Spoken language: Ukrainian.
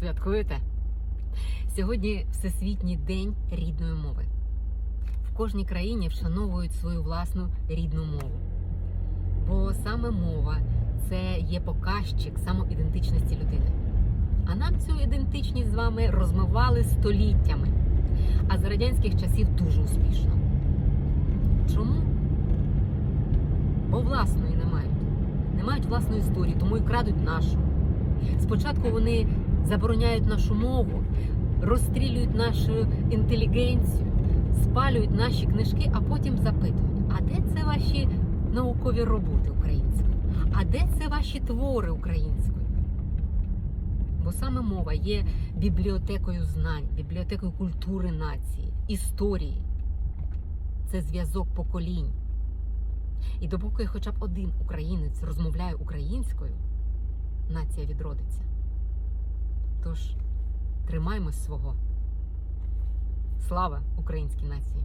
Святкуєте? Сьогодні Всесвітній день рідної мови. В кожній країні вшановують свою власну рідну мову. Бо саме мова це є показчик самоідентичності людини. А нам цю ідентичність з вами розмивали століттями, а за радянських часів дуже успішно. Чому? Бо власної не мають. Не мають власної історії, тому і крадуть нашу. Спочатку вони забороняють нашу мову, розстрілюють нашу інтелігенцію, спалюють наші книжки, а потім запитують: а де це ваші наукові роботи українською? А де це ваші твори українською? Бо саме мова є бібліотекою знань, бібліотекою культури нації, історії. Це зв'язок поколінь. І допоки хоча б один українець розмовляє українською, нація відродиться. Тож тримаймось свого. Слава українській нації!